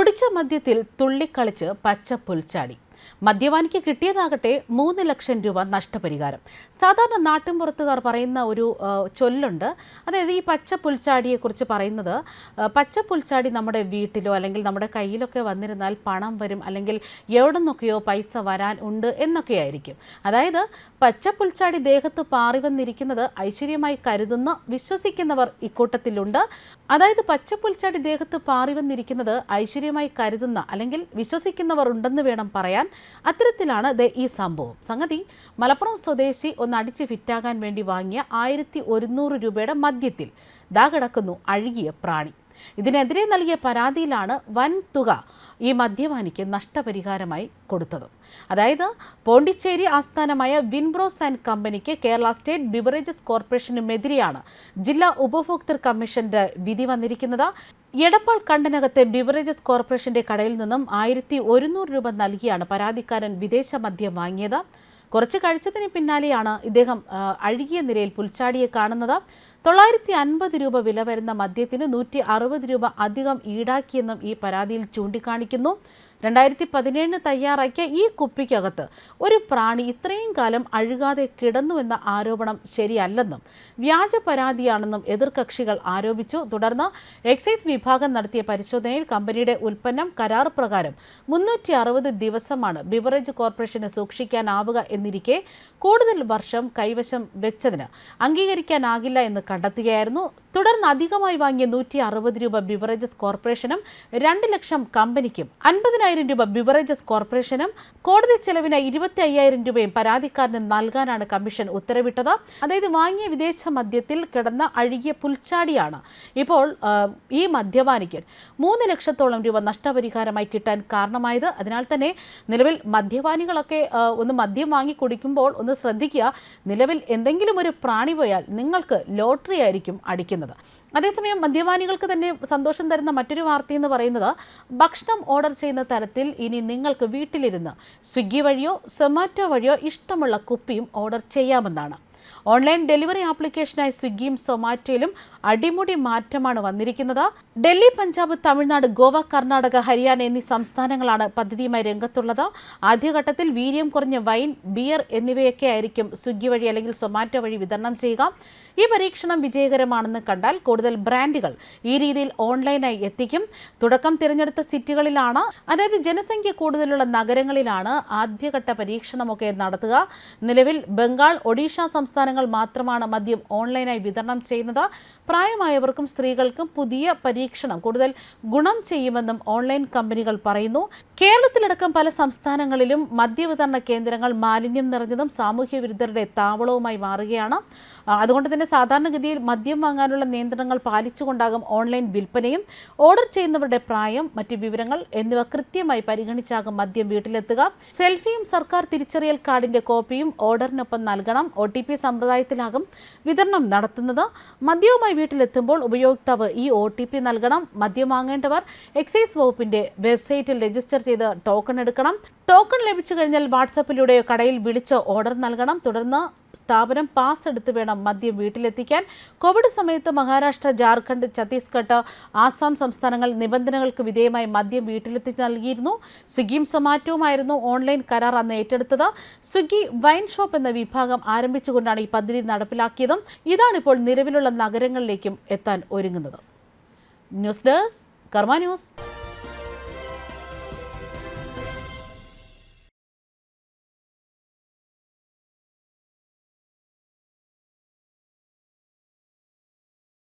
കുടിച്ച മദ്യത്തിൽ തുള്ളിക്കളിച്ച് പച്ച പുൽച്ചാടി. മദ്യപാനിക്ക് കിട്ടിയതാകട്ടെ മൂന്ന് ലക്ഷം രൂപ നഷ്ടപരിഹാരം. സാധാരണ നാട്ടിൻപുറത്തുകാർ പറയുന്ന ഒരു ചൊല്ലുണ്ട്. അതായത് ഈ പച്ച പുൽച്ചാടിയെക്കുറിച്ച് പറയുന്നത് പച്ച പുൽച്ചാടി നമ്മുടെ വീട്ടിലോ അല്ലെങ്കിൽ നമ്മുടെ കയ്യിലൊക്കെ വന്നിരുന്നാൽ പണം വരും അല്ലെങ്കിൽ എവിടെ നിന്നൊക്കെയോ പൈസ വരാൻ ഉണ്ട് എന്നൊക്കെയായിരിക്കും. അതായത് പച്ച പുൽച്ചാടി ദേഹത്ത് പാറി വന്നിരിക്കുന്നത് ഐശ്വര്യമായി കരുതുന്ന വിശ്വസിക്കുന്നവർ ഇക്കൂട്ടത്തിലുണ്ട്. അതായത് പച്ച പുൽച്ചാടി ദേഹത്ത് പാറി വന്നിരിക്കുന്നത് ഐശ്വര്യമായി കരുതുന്ന അല്ലെങ്കിൽ വിശ്വസിക്കുന്നവർ ഉണ്ടെന്ന് വേണം പറയാൻ. അത്തരത്തിലാണ് ഈ സംഭവം. സംഗതി മലപ്പുറം സ്വദേശി ഒന്ന് അടിച്ച് ഫിറ്റാകാൻ വേണ്ടി വാങ്ങിയ ആയിരത്തി ഒരുന്നൂറ് രൂപയുടെ മദ്യത്തിൽ ദാ കിടക്കുന്നു അഴുകിയ പ്രാണി. ഇതിനെതിരെ നൽകിയ പരാതിയിലാണ് വൻ തുക ഈ മദ്യപാനിക്ക് നഷ്ടപരിഹാരമായി കൊടുത്തത്. അതായത് പോണ്ടിച്ചേരി ആസ്ഥാനമായ വിൻബ്രോസ് ആൻഡ് കമ്പനിക്ക് കേരള സ്റ്റേറ്റ് ബിവറേജസ് കോർപ്പറേഷനുമെതിരെയാണ് ജില്ലാ ഉപഭോക്തൃ കമ്മീഷന്റെ വിധി വന്നിരിക്കുന്നത്. എടപ്പാൾ കണ്ടനകത്തെ ബിവറേജസ് കോർപ്പറേഷന്റെ കടയിൽ നിന്നും ആയിരത്തി ഒരുന്നൂറ് രൂപ നൽകിയാണ് പരാതിക്കാരൻ വിദേശ മദ്യം വാങ്ങിയത്. കുറച്ച് കഴിച്ചതിന് പിന്നാലെയാണ് ഇദ്ദേഹം അഴുകിയ നിലയിൽ പുൽച്ചാടിയെ കാണുന്നത്. തൊള്ളായിരത്തി അൻപത് രൂപ വില വരുന്ന മദ്യത്തിന് നൂറ്റി അറുപത് രൂപ അധികം ഈടാക്കിയെന്നും ഈ പരാതിയിൽ ചൂണ്ടിക്കാണിക്കുന്നു. രണ്ടായിരത്തി പതിനേഴിന് തയ്യാറാക്കിയ ഈ കുപ്പിക്കകത്ത് ഒരു പ്രാണി ഇത്രയും കാലം അഴുകാതെ കിടന്നുവെന്ന ആരോപണം ശരിയല്ലെന്നും വ്യാജ പരാതിയാണെന്നും എതിർകക്ഷികൾ ആരോപിച്ചു. തുടർന്ന് എക്സൈസ് വിഭാഗം നടത്തിയ പരിശോധനയിൽ കമ്പനിയുടെ ഉൽപ്പന്നം കരാർ പ്രകാരം മുന്നൂറ്റി അറുപത് ദിവസമാണ് ബിവറേജ് കോർപ്പറേഷന് സൂക്ഷിക്കാനാവുക എന്നിരിക്കെ കൂടുതൽ വർഷം കൈവശം വെച്ചതിന് അംഗീകരിക്കാനാകില്ല എന്ന് കണ്ടെത്തുകയായിരുന്നു. തുടർന്ന് അധികമായി വാങ്ങിയ നൂറ്റി അറുപത് രൂപ ബിവറേജസ് കോർപ്പറേഷനും രണ്ട് ലക്ഷം കമ്പനിക്കും അൻപതിനായിരം രൂപ ബിവറേജസ് കോർപ്പറേഷനും കോടതി ചെലവിന് ഇരുപത്തി അയ്യായിരം രൂപയും പരാതിക്കാരന് നൽകാനാണ് കമ്മീഷൻ ഉത്തരവിട്ടത്. അതായത് വാങ്ങിയ വിദേശ മദ്യത്തിൽ കിടന്ന അഴുകിയ പുൽച്ചാടിയാണ് ഇപ്പോൾ ഈ മദ്യപാനിക്ക് മൂന്ന് ലക്ഷത്തോളം രൂപ നഷ്ടപരിഹാരമായി കിട്ടാൻ കാരണമായത്. അതിനാൽ തന്നെ നിലവിൽ മദ്യപാനികളൊക്കെ ഒന്ന് മദ്യം വാങ്ങി കുടിക്കുമ്പോൾ ഒന്ന് ശ്രദ്ധിക്കുക. നിലവിൽ എന്തെങ്കിലും ഒരു പ്രാണി പോയാൽ നിങ്ങൾക്ക് ലോട്ടറി ആയിരിക്കും അടിക്കുന്നത്. അതേസമയം മദ്യപാനികൾക്ക് തന്നെ സന്തോഷം തരുന്ന മറ്റൊരു വാർത്ത എന്ന് പറയുന്നത് ഭക്ഷണം ഓർഡർ ചെയ്യുന്ന തരത്തിൽ ഇനി നിങ്ങൾക്ക് വീട്ടിലിരുന്ന് സ്വിഗ്ഗി വഴിയോ സൊമാറ്റോ വഴിയോ ഇഷ്ടമുള്ള കുപ്പിയും ഓർഡർ ചെയ്യാമെന്നാണ്. ഓൺലൈൻ ഡെലിവറി ആപ്ലിക്കേഷനായ സ്വിഗ്ഗിയും സൊമാറ്റോയിലും അടിമുടി മാറ്റമാണ് വന്നിരിക്കുന്നത്. ഡൽഹി പഞ്ചാബ് തമിഴ്നാട് ഗോവ കർണാടക ഹരിയാന എന്നീ സംസ്ഥാനങ്ങളാണ് പദ്ധതിയുമായി രംഗത്തുള്ളത്. ആദ്യഘട്ടത്തിൽ വീര്യം കുറഞ്ഞ വൈൻ ബിയർ എന്നിവയൊക്കെ ആയിരിക്കും സ്വിഗ്ഗി വഴി അല്ലെങ്കിൽ സൊമാറ്റോ വഴി വിതരണം ചെയ്യുക. ഈ പരീക്ഷണം വിജയകരമാണെന്ന് കണ്ടാൽ കൂടുതൽ ബ്രാൻഡുകൾ ഈ രീതിയിൽ ഓൺലൈനായി എത്തിക്കും. തുടക്കം തിരഞ്ഞെടുത്ത സിറ്റികളിലാണ്. അതായത് ജനസംഖ്യ കൂടുതലുള്ള നഗരങ്ങളിലാണ് ആദ്യഘട്ട പരീക്ഷണമൊക്കെ നടത്തുക. നിലവിൽ ബംഗാൾ ഒഡീഷ സംസ്ഥാനങ്ങൾ മാത്രമാണ് മദ്യം ഓൺലൈനായി വിതരണം ചെയ്യുന്നത്. പ്രായമായവർക്കും സ്ത്രീകൾക്കും പുതിയ പരീക്ഷണം കൂടുതൽ ഗുണം ചെയ്യുമെന്നും ഓൺലൈൻ കമ്പനികൾ പറയുന്നു. കേരളത്തിലടക്കം പല സംസ്ഥാനങ്ങളിലും മദ്യവിതരണ കേന്ദ്രങ്ങൾ മാലിന്യം നിറഞ്ഞതും സാമൂഹ്യ വിരുദ്ധരുടെ താവളവുമായി മാറുകയാണ്. അതുകൊണ്ട് തന്നെ സാധാരണഗതിയിൽ മദ്യം വാങ്ങാനുള്ള നിയന്ത്രണങ്ങൾ പാലിച്ചുകൊണ്ടാകും ഓൺലൈൻ വിൽപ്പനയും. ഓർഡർ ചെയ്യുന്നവരുടെ പ്രായം മറ്റ് വിവരങ്ങൾ എന്നിവ കൃത്യമായി പരിഗണിച്ചാകും മദ്യം വീട്ടിലെത്തുക. സെൽഫിയും സർക്കാർ തിരിച്ചറിയൽ കാർഡിന്റെ കോപ്പിയും ഓർഡറിനൊപ്പം നൽകണം. ഒ ടി പി സമ്പ്രദായത്തിലാകും വിതരണം നടത്തുന്നത്. മദ്യവുമായി വീട്ടിലെത്തുമ്പോൾ ഉപയോക്താവ് ഈ ഒ ടി പി നൽകണം. മദ്യം വാങ്ങേണ്ടവർ എക്സൈസ് വകുപ്പിന്റെ വെബ്സൈറ്റിൽ രജിസ്റ്റർ ചെയ്ത് ടോക്കൺ എടുക്കണം. ടോക്കൺ ലഭിച്ചു കഴിഞ്ഞാൽ വാട്സാപ്പിലൂടെയോ കടയിൽ വിളിച്ചോ ഓർഡർ നൽകണം. തുടർന്ന് സ്ഥാപനം പാസ് എടുത്ത് വേണം മദ്യം വീട്ടിലെത്തിക്കാൻ. കോവിഡ് സമയത്ത് മഹാരാഷ്ട്ര ജാർഖണ്ഡ് ഛത്തീസ്ഗഡ് ആസാം സംസ്ഥാനങ്ങൾ നിബന്ധനകൾക്ക് വിധേയമായി മദ്യം വീട്ടിലെത്തി നൽകിയിരുന്നു. സ്വിഗ്ഗിയും സൊമാറ്റോവുമായിരുന്നു ഓൺലൈൻ കരാർ അന്ന് ഏറ്റെടുത്തത്. സ്വിഗ്ഗി വൈൻ ഷോപ്പ് എന്ന വിഭാഗം ആരംഭിച്ചുകൊണ്ടാണ് ഈ പദ്ധതി നടപ്പിലാക്കിയതും. ഇതാണിപ്പോൾ നിലവിലുള്ള നഗരങ്ങളിലേക്കും എത്താൻ ഒരുങ്ങുന്നത്. News desk Karma news.